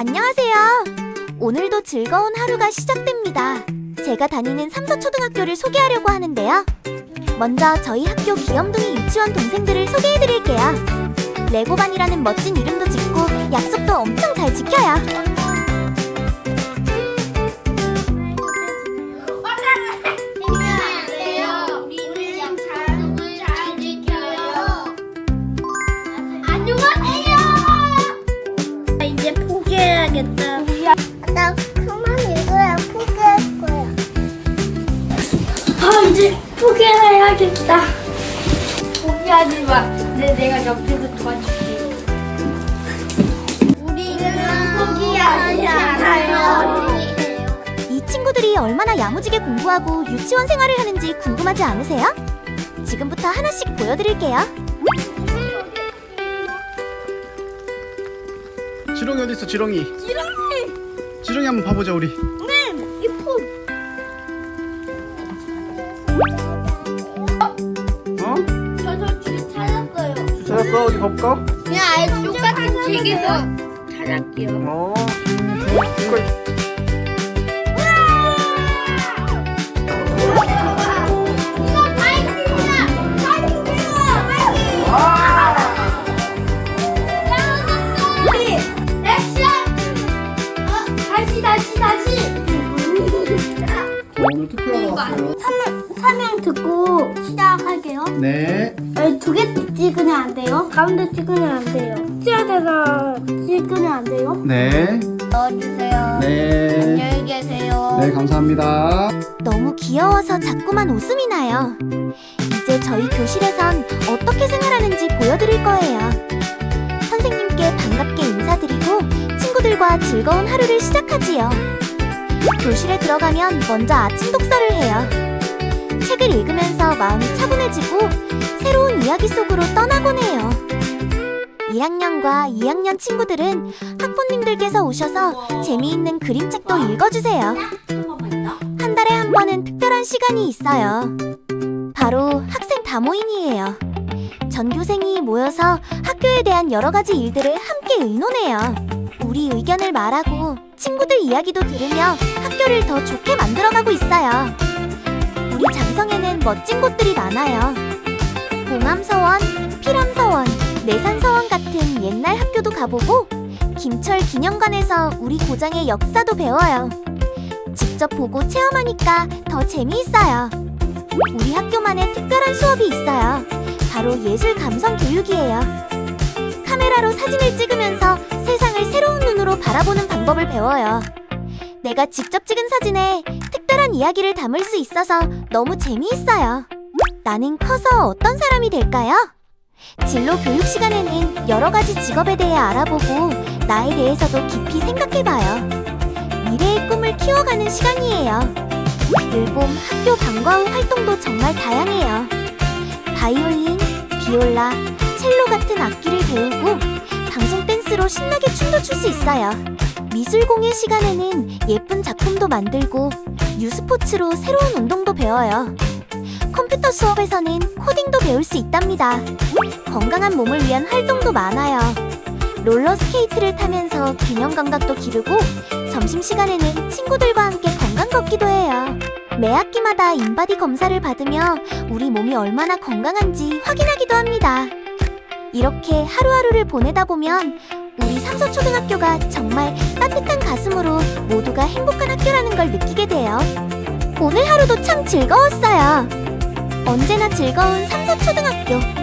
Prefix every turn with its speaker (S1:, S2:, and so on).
S1: 안녕하세요. 오늘도 즐거운 하루가 시작됩니다. 제가 다니는 삼서초등학교를 소개하려고 하는데요. 먼저 저희 학교 귀염둥이 유치원 동생들을 소개해드릴게요. 레고반이라는 멋진 이름도 짓고 약속도 엄청 잘 지켜요.
S2: 포기해야겠다. 포기하지 마. 내 내가 옆에서 도와줄게. 우리는 포기하지 않아요.
S1: 이 친구들이 얼마나 야무지게 공부하고 유치원 생활을 하는지 궁금하지 않으세요? 지금부터 하나씩 보여드릴게요.
S3: 지렁이 어디 있어 지렁이 지렁이 지렁이 한번 봐보자 우리 어?
S2: 찾았어
S3: 어디 볼까?
S2: 그냥 아예 똑같은 책에서 찾을게요.
S3: 어 이거 오늘 투표하러 왔어요
S2: 설명 듣고 시작할게요.
S3: 네
S2: 두개 찍으면 안 돼요. 가운데 찍으면 안 돼요. 시야대가 찍으면 안 돼요.
S3: 네,
S2: 넣어주세요.
S3: 네,
S2: 안녕히 계세요.
S3: 네, 감사합니다.
S1: 너무 귀여워서 자꾸만 웃음이 나요. 이제 저희 교실에선 어떻게 생활하는지 보여드릴 거예요. 선생님께 반갑게 인사드리고 친구들과 즐거운 하루를 시작하지요. 교실에 들어가면 먼저 아침 독서를 해요. 책을 읽으면서 마음이 차분해지고 새로운 이야기 속으로 떠나곤 해요. 1학년과 2학년 친구들은 학부님들께서 오셔서 재미있는 그림책도 읽어주세요. 한 달에 한 번은 특별한 시간이 있어요. 바로 학생 다모임이에요. 전교생이 모여서 학교에 대한 여러 가지 일들을 함께 의논해요. 우리 의견을 말하고 친구들 이야기도 들으며 학교를 더 좋게 만들어가고 있어요. 우리 장성에는 멋진 곳들이 많아요. 봉암서원, 피람서원, 내산서원 같은 옛날 학교도 가보고 김철 기념관에서 우리 고장의 역사도 배워요. 직접 보고 체험하니까 더 재미있어요. 우리 학교만의 특별한 수업이 있어요. 바로 예술 감성 교육이에요. 카메라로 사진을 찍으면서 바라보는 방법을 배워요. 내가 직접 찍은 사진에 특별한 이야기를 담을 수 있어서 너무 재미있어요. 나는 커서 어떤 사람이 될까요? 진로 교육 시간에는 여러 가지 직업에 대해 알아보고 나에 대해서도 깊이 생각해봐요. 미래의 꿈을 키워가는 시간이에요. 일봄 학교 방과 후 활동도 정말 다양해요. 바이올린, 비올라, 첼로 같은 악기를 배우고 방송 댄스로 신나게 춤도 출 수 있어요. 미술 공예 시간에는 예쁜 작품도 만들고 유스포츠로 새로운 운동도 배워요. 컴퓨터 수업에서는 코딩도 배울 수 있답니다. 건강한 몸을 위한 활동도 많아요. 롤러 스케이트를 타면서 균형 감각도 기르고 점심시간에는 친구들과 함께 건강 걷기도 해요. 매 학기마다 인바디 검사를 받으며 우리 몸이 얼마나 건강한지 확인하기도 합니다. 이렇게 하루하루를 보내다 보면 우리 삼서초등학교가 정말 따뜻한 가슴으로 모두가 행복한 학교라는 걸 느끼게 돼요. 오늘 하루도 참 즐거웠어요. 언제나 즐거운 삼서초등학교.